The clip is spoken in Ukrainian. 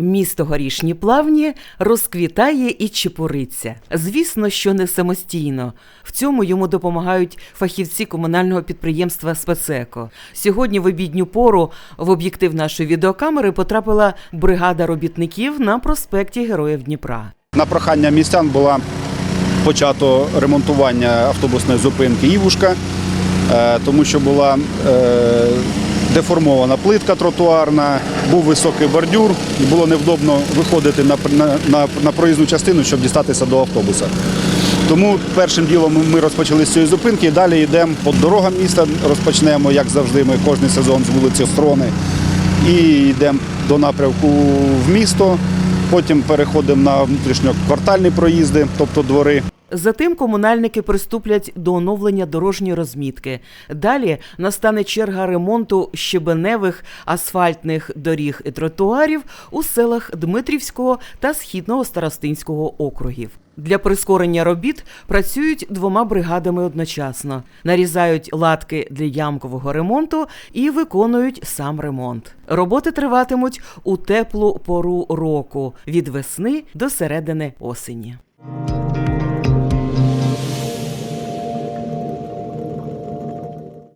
Місто Горішні Плавні розквітає і чепуриться. Звісно, що не самостійно. В цьому йому допомагають фахівці комунального підприємства Спецеко. Сьогодні в обідню пору в об'єктив нашої відеокамери потрапила бригада робітників на проспекті Героїв Дніпра. На прохання містян була почато ремонтування автобусної зупинки Івушка, е, тому що була е, деформована плитка тротуарна, був високий бордюр, і було невдобно виходити на, на, на, проїзну частину, щоб дістатися до автобуса. Тому першим ділом ми розпочали з цієї зупинки і далі йдемо по дорогам міста. Розпочнемо, як завжди, ми кожен сезон з вулиці Строни і йдемо до напрямку в місто. Потім переходимо на внутрішньоквартальні проїзди, тобто двори. Затим комунальники приступлять до оновлення дорожньої розмітки. Далі настане черга ремонту щебеневих асфальтних доріг і тротуарів у селах Дмитрівського та Східного Старостинського округів. Для прискорення робіт працюють двома бригадами одночасно, нарізають латки для ямкового ремонту і виконують сам ремонт. Роботи триватимуть у теплу пору року від весни до середини осені.